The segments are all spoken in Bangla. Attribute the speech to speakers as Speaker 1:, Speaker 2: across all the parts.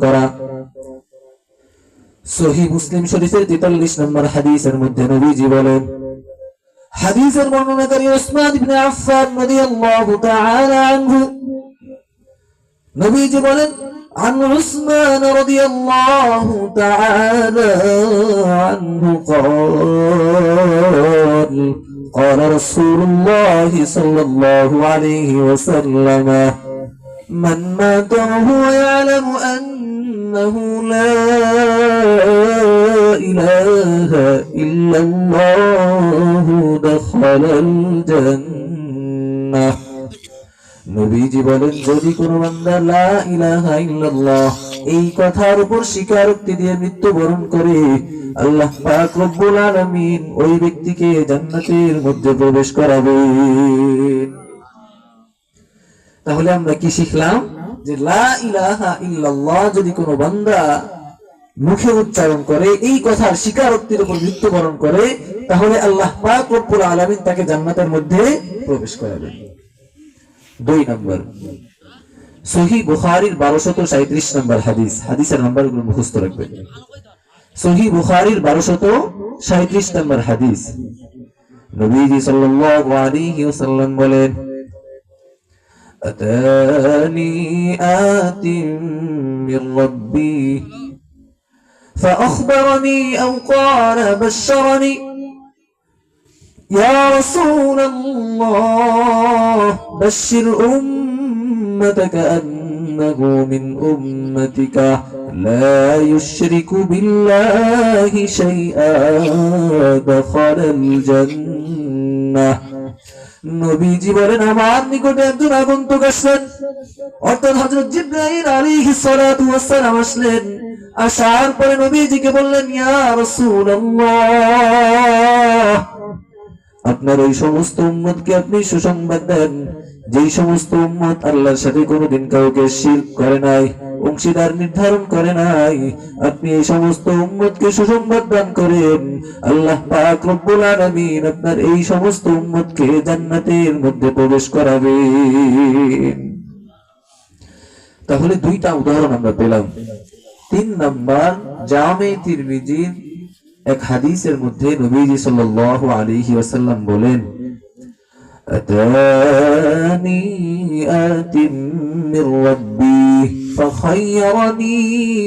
Speaker 1: করা সহি মুসলিম শরীফের তেতাল্লিশ নম্বর হাদিসের মধ্যে নবীজি বলেন হাদিসের বর্ণনাকারী ওসমান ইবনে আফফান রাদিয়াল্লাহু তাআলা আনহু নবীজি বলেন عن عثمان رضي الله تعالى عنه قال قال رسول الله صلى الله عليه وسلم من مات وهو يعلم أنه لا إله إلا الله دخل الجنة নবীজি বলেন যদি কোনো বান্দা লা ইলাহা ইল্লাল্লাহ এই কথার উপর স্বীকারোক্তি দিয়ে মৃত্যুবরণ করে আল্লাহ পাক রব্বুল আলামিন ওই ব্যক্তিকে জান্নাতের মধ্যে প্রবেশ করাবেন তাহলে আমরা কি শিখলাম যে লা ইলাহা যদি কোনো বান্দা মুখে উচ্চারণ করে, এই কথার স্বীকারোক্তির উপর মৃত্যুবরণ করে, তাহলে আল্লাহ পাক রব্বুল আলামিন তাকে জান্নাতের মধ্যে প্রবেশ করাবেন। দুই নম্বর। সহি বুখারির বারোশত সাঁত্রিশ নম্বর হাদিস। হাদিসের নাম্বারগুলো মুখস্থ রাখবেন। সহি বুখারির বারোশত সাঁত্রিশ নম্বর হাদিস। নবীজি সাল্লাল্লাহু আলাইহি ওয়াসাল্লাম বলেন أتاني آت من ربي. فأخبرني أو قال بشرني. يا رسول الله بشر أمتك أنه من أمتك. لا يشرك بالله شيئا دخل الجنة. নবীজি বলেন আমার নিকটে একজন আগন্তুক আসলেন। অর্থাৎ জিবরাইল আলাইহিস সালাতু সালাম আসলেন। আসার পরে নবীজিকে বললেন আপনার ওই সমস্ত উম্মতকে আপনি সুসংবাদ দেন। যেই সমস্ত উম্মত আল্লাহর সাথে কোনোদিন কাউকে শিরক করে নাই। অংশীদার নির্ধারণ করে নাই। আপনি এই সমস্ত উম্মতকে সুসংবাদ দান করেন। আল্লাহ পাক রব্বুল আলামিন আপনার এই সমস্ত উম্মতকে জান্নাতের মধ্যে প্রবেশ করাবে তাহলে দুইটা উদাহরণ আমরা পেলাম। তিন নাম্বার, জামে তিরমিজির এক হাদিসের মধ্যে নবীজি সাল আলাইহি আসাল্লাম বলেন, আতানি আতিম মির রাব্বী। فخيرني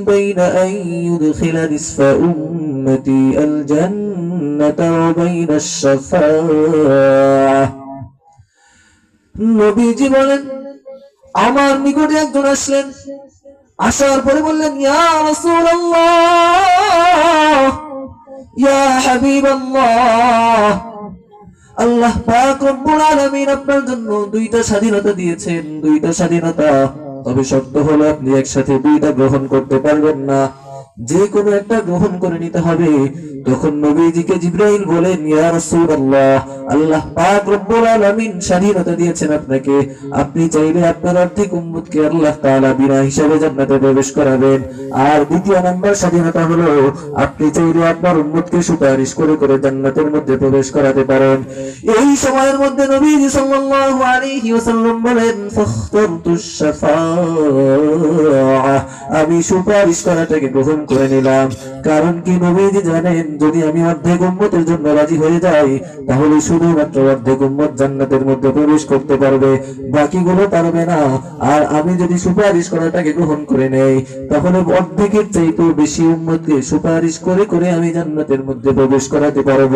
Speaker 1: بين أن يدخل نصف أمتي الجنة وبين الشفاعة নবীজি বলেন আমার নিকটে একজন আসলেন আসার পরে বললেন ইয়া রাসূলুল্লাহ ইয়া হাবিবাল্লাহ আল্লাহ পাক রব্বুল আলামিন আপনার জন্য দুইটা স্বাধীনতা দিয়েছেন দুইটা স্বাধীনতা তবে শর্ত হলো আপনি একসাথে দুইটা গ্রহণ করতে পারবেন না। যে কোনো একটা গ্রহণ করে নিতে হবে। তখন নবীজিকে জিব্রাইল বলেন, ইয়া রাসূলুল্লাহ, আল্লাহ পাক রব্বুল আলামিন স্বাধীনতা দিয়েছেন আপনাকে। আপনি চাইলে আপনার অর্ধেক উম্মতকে আল্লাহ তাআলা বিনা হিসাবে জান্নাতে প্রবেশ করাবেন। আর দ্বিতীয় নাম্বার স্বাধীনতা হলো, আপনি চাইলে আপনার উম্মতকে সুপারিশ করে করে জান্নাতের মধ্যে প্রবেশ করাতে পারেন। এই সময়ের মধ্যে নবীজি সাল্লাল্লাহু আলাইহি ওয়াসাল্লাম বলেন ফাখতারতুশ শাফাআ আমি সুপারিশ করাটাকে গ্রহণ করে নিলাম। কারণ কি নবীজি জানেন, যদি আমি অর্ধেক উম্মতের জন্য রাজি হয়ে যাই, তাহলে শুধুমাত্র অর্ধেক উম্মত জান্নাতের মধ্যে প্রবেশ করতে পারবে। বাকিগুলো পারবে না। আর আমি যদি সুপারিশ করাটাকে গ্রহণ করে নেই, তাহলে অর্ধেকের চাইতেও বেশি উম্মতকে সুপারিশ করে করে আমি জান্নাতের মধ্যে প্রবেশ করাতে পারব।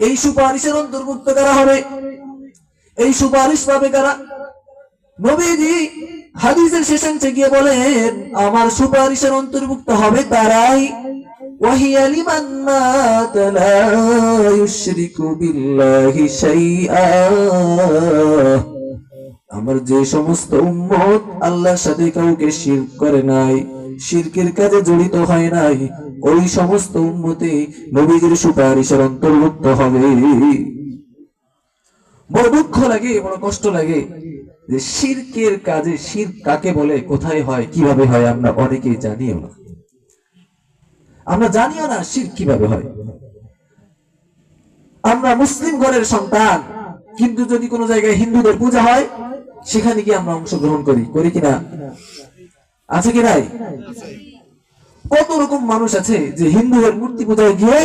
Speaker 1: এই সুপারিশের অন্তর্ভুক্ত করা হবে? এই সুপারিশ পাবে কারা? নবীজি হাদিসের শেষাংশে গিয়ে বলেন, আমার সুপারিশের অন্তর্ভুক্ত হবে তারাই। আমার যে সমস্ত উম্মত আল্লাহর সাথে কাউকে শির করে নাই, শিরকের কাজে জড়িত হয় নাই, ওই সমস্ত উন্মতে নবীদের সুপারিশের অন্তর্ভুক্ত হবে। বড় দুঃখ লাগে, বড় কষ্ট লাগে। যে শিরকের কাজে শির কাকে বলে, কোথায় হয়, কীভাবে হয়, আমরা অনেকেই জানিও না। আমরা জানিও না শির কীভাবে হয়। আমরা মুসলিম ঘরের সন্তান, কিন্তু যদি কোনো জায়গায় হিন্দুদের পূজা হয়, সেখানে গিয়ে আমরা অংশগ্রহণ করি। করি কিনা আছে কি নাই? কত রকম মানুষ আছে যে হিন্দুদের মূর্তি পূজায় গিয়ে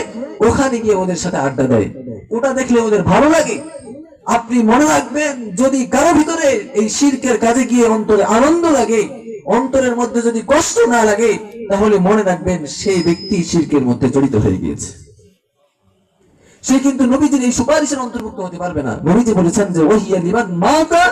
Speaker 1: ওখানে গিয়ে ওদের সাথে আড্ডা দেয়। ওটা দেখলে ওদের ভালো লাগে। আপনি মনে রাখবেন, যদি কারও ভিতরে এই শিরকের কাজে গিয়ে অন্তরে আনন্দ লাগে, অন্তরের মধ্যে যদি কষ্ট না লাগে, তাহলে মনে রাখবেন সেই ব্যক্তি শিরকের মধ্যে জড়িত হয়ে গিয়েছে। সে কিন্তু নবীজির এই সুপারিশের অন্তর্ভুক্ত হতে পারবে না। নবীজি বলেছেন যে, ওহিয়া লিমান মাতা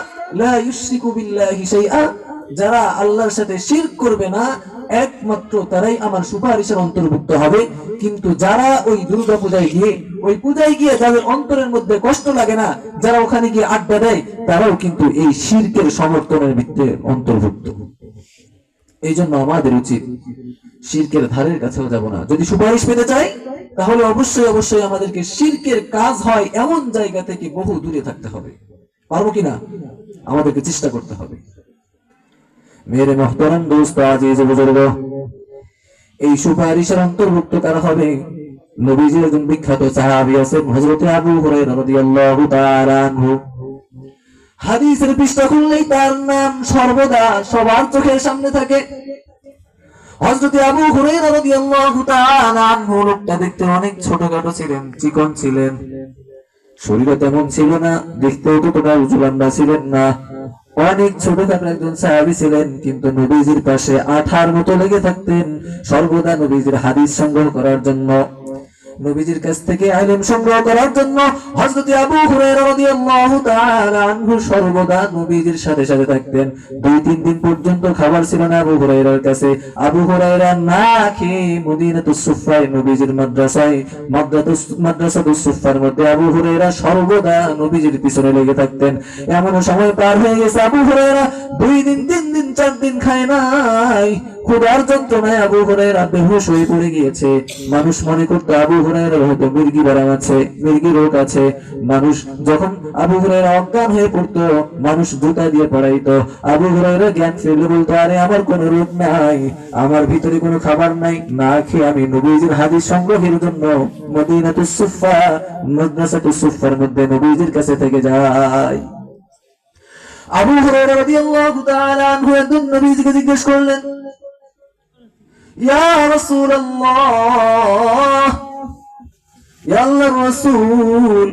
Speaker 1: যারা আল্লাহর সাথে শিরক করবে না একমাত্র তারাই আমার সুপারিশের অন্তর্ভুক্ত হবে। কিন্তু যারা ওই দুর্গা পূজায় গিয়ে, ওই পূজায় গিয়ে যাদের অন্তরের মধ্যে কষ্ট লাগে না, যারা ওখানে গিয়ে আড্ডা দেয়, তারাও কিন্তু এই শিরকের সমর্থনের ভিত্তিতে অন্তর্ভুক্ত। এই জন্য আমাদের উচিত শিরকের ধারের কাছেও যাব না। যদি সুপারিশ পেতে চাই, তাহলে অবশ্যই অবশ্যই আমাদেরকে শিরকের কাজ হয় এমন জায়গা থেকে বহু দূরে থাকতে হবে। পারব কিনা? আমাদেরকে চেষ্টা করতে হবে। মেরে মোহতরম দোস্ত আজিজ বুজুর্গ। এই সুপারিশের অন্তর্ভুক্ত কারা হবে? নবীজির একজন বিখ্যাত সাহাবী আছেন হযরত আবু হুরায়রা রাদিয়াল্লাহু তাআলা আনহু। হাদিসের পৃষ্ঠা খুললেই তার নাম সর্বদা সবার চোখের সামনে থাকে। হযরত আবু হুরায়রা রাদিয়াল্লাহু তাআলা আনহু লোকটা দেখতে অনেক ছোটখাটো ছিলেন, চিকন ছিলেন। শরীরে তেমন ছিল না, দেখতেও ততটা উজুলাম্বা ছিলেন না। অনেক ছোটখাটো একজন সাহাবি ছিলেন, কিন্তু নবীজির পাশে আঠার মতো লেগে থাকতেন। সর্বদা নবীজির হাদিস সংগ্রহ করার জন্য নবীজির কাছ থেকে আইলেম সংগ্রহ করার জন্য হযরত আবু হুরায়রা সর্বদা নবীজির সাথে সাথে থাকতেন। দুই, তিন দিন পর্যন্ত খাবার ছিল না আবু হুরায়রার কাছে। আবু হুরায়রা না খেয়ে মদিনাতুস নবীজির মাদ্রাসায়, মাদ্রাতুস মধ্যে আবু হুরায়রা সর্বদা নবীজির পিছনে লেগে থাকতেন। এমন সময় পার হয়ে গেছে আবু হুরায়রা। দুই দিন, তিন দিন, চার দিন খায় নাই। ক্ষুধার যন্ত্রণায় আবু হুরায়রা বেহুশ হয়ে পড়ে গিয়েছে। মানুষ মনে করতো আবু হুরায়রা হয়তো মির্গি বারাম আছে মির্গি রোগ আছে। মানুষ যখন আবু হুরায়রা অজ্ঞান হয়ে পড়তো, মানুষ জুতা দিয়ে পড়াইতো। আবু হুরায়রা জ্ঞান ফিরলে বলতো, আরে, আমার কোনো রোগ নাই, আমার ভিতরে কোনো খাবার নাই। না খেয়ে আমি নবীজির হাদিস সংগ্রহের জন্য মদিনাতুস সুফা মাদ্রাসাতুস সুফার মধ্যে নবীজির কাছে থেকে যাই। আবু হুরায়রা রাদিয়াল্লাহু তাআলা আনহু একদম নবীজিকে জিজ্ঞেস করলেন রাসূলুল্লাহ। ইয়া আল্লাহর রাসূল।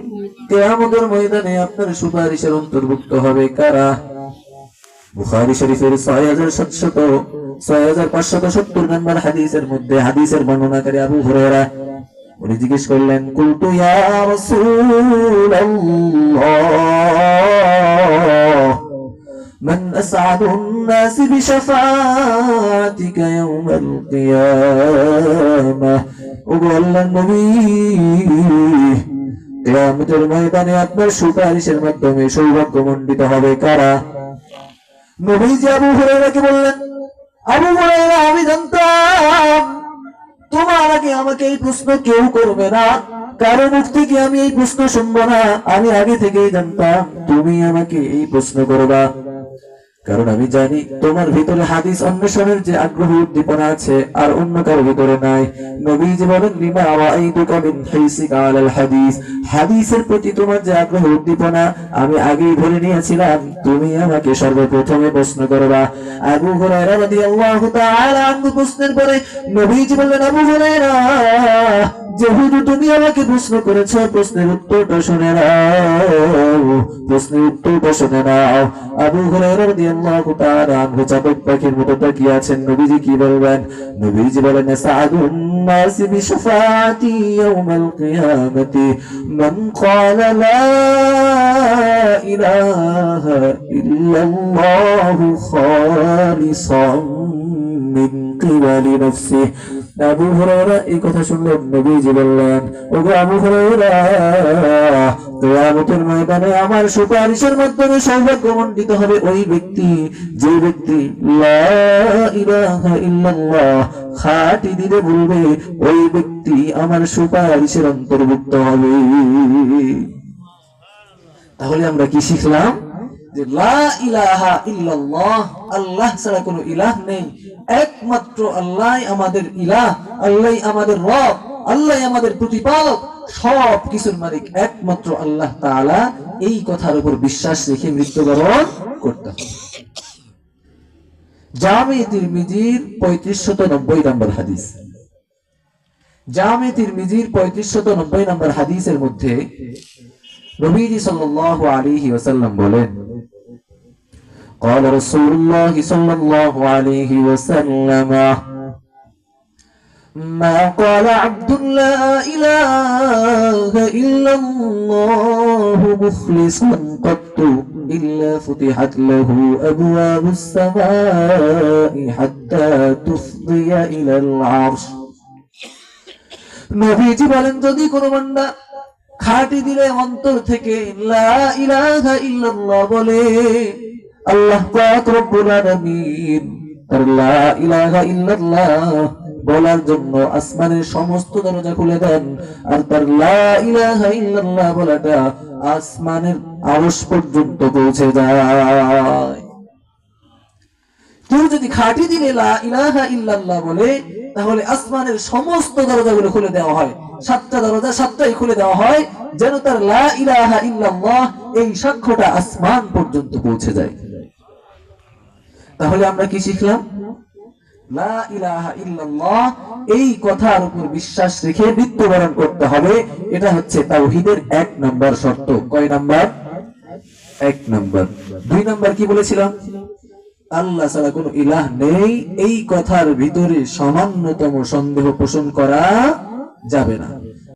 Speaker 1: কিয়ামতের ময়দানে আপনার সুপারিশের অন্তর্ভুক্ত হবে কারা? বুখারী শরীফের 6700 6570 নম্বর হাদিসের মধ্যে হাদিসের বর্ণনাকারী আবু হুরায়রা উনি জিজ্ঞেস করলেন, কুলতু ইয়া রাসূলুল্লাহ? من أسعد الناس بشفاعتك يوم القيامة وقال النبي কেয়ামতের ময়দানে আপনার সুপারিশের মাধ্যমে সৌভাগ্যমণ্ডিত হবে কারা নবীজি আবু হুরায়রাকে বললেন আবু হুরায়রা আমি জানতাম তোমার আগে আমাকে এই প্রশ্ন কেউ করবে না কারো মুখ থেকে আমি এই প্রশ্ন শুনবো না আমি আগে থেকেই জানতাম তুমি আমাকে এই প্রশ্ন করবা কারণ আমি জানি তোমার ভিতরে হাদিস অন্বেষণের যে আগ্রহ উদ্দীপনা আছে আর অন্য কারও ভিতরে নাই। নবীজি বলেন হাদিস। হাদিসের প্রতি তোমার যে আগ্রহ উদ্দীপনা, আমি আগেই ধরে নিয়েছিলাম, তুমি আমাকে সর্বপ্রথমে প্রশ্ন করবা। আবু হুরায়রা রাদিয়াল্লাহু তাআলা আনহু প্রশ্নের পরে নবীজি বললেন, আবু হুরায়রা যেহেতু তুমি আমাকে প্রশ্ন করেছ, প্রশ্নের উত্তরটা শুনে নাও। প্রশ্নের উত্তরটা শুনে নাও। আবু হুরায়রা চাতক পাখির মতো তাকিয়ে আছেন। নবীজি কি বলবেন? নবীজি বলেন নাফসিহি। আবু হুরায়রা এই কথা শুনলে নবীজি বললেন, ওগো আবু হুরায়রা, কিয়ামতের ময়দানে আমার সুপারিশের মাধ্যমে সৌভাগ্যমণ্ডিত হবে ওই ব্যক্তি, যে ব্যক্তি লা ইলাহা ইল্লাল্লাহ খাঁটি দিলে বলবে, ওই ব্যক্তি আমার সুপারিশের অন্তর্ভুক্ত হবে। তাহলে আমরা কি শিখলাম? যে আল্লাহ ছাড়া কোনো ইলাহ নেই। একমাত্র আল্লাহ আমাদের ইলাহ আল্লাহ আমাদের রব আল্লাহ আমাদের প্রতিপালক সব কিছুর মালিক একমাত্র আল্লাহ এই কথার উপর বিশ্বাস রেখে মৃত্যুবরণ করতে হবে। জামে তিরমিজির পঁয়ত্রিশশত নব্বই নম্বর হাদিস। জামে তিরমিজির পঁয়ত্রিশশত নব্বই নম্বর হাদিসের মধ্যে নবীজি সাল্লাল্লাহু আলাইহি ওয়াসাল্লাম বলেন قال رسول الله صلى الله عليه وسلم ما قال عبد لا إله إلا الله مخلصا قط إلا فتحت له أبواب السماء حتى تفضي إلى العرش নবীজি বলেন যদি কোনো বান্দা খাটি দিলে অন্তর থেকে লা ইলাহা ইল্লাল্লাহ বলে আল্লাহ পাক রব্বুল আলামিন তার লা ইলাহা ইল্লাল্লাহ বলার জন্য আসমানের সমস্ত দরজা খুলে দেন। আর তার লা ইলাহা ইল্লাল্লাহ বলাটা আসমানের আরশ পর্যন্ত পৌঁছে যায়। কেউ যদি খাঁটি দিলে লা ইলাহা ইল্লাল্লাহ বলে, তাহলে আসমানের সমস্ত দরজাগুলো খুলে দেওয়া হয়। সাতটা দরজা সাতটাই খুলে দেওয়া হয়, যেন তার লা ইলাহা ইল্লাল্লাহ এই সাক্ষ্যটা আসমান পর্যন্ত পৌঁছে যায়। তাহলে আমরা কি শিখলাম? এই কথার উপর বিশ্বাস রেখে মৃত্যুবরণ করতে হবে। এটা হচ্ছে তাওহীদের এক নাম্বার শর্ত। কয় নাম্বার? এক নাম্বার। দুই নম্বর কি বলেছিলাম? আল্লাহ ছাড়া কোনো ইলাহ নেই। এই কথার ভিতরে সামান্যতম সন্দেহ পোষণ করা যাবে না।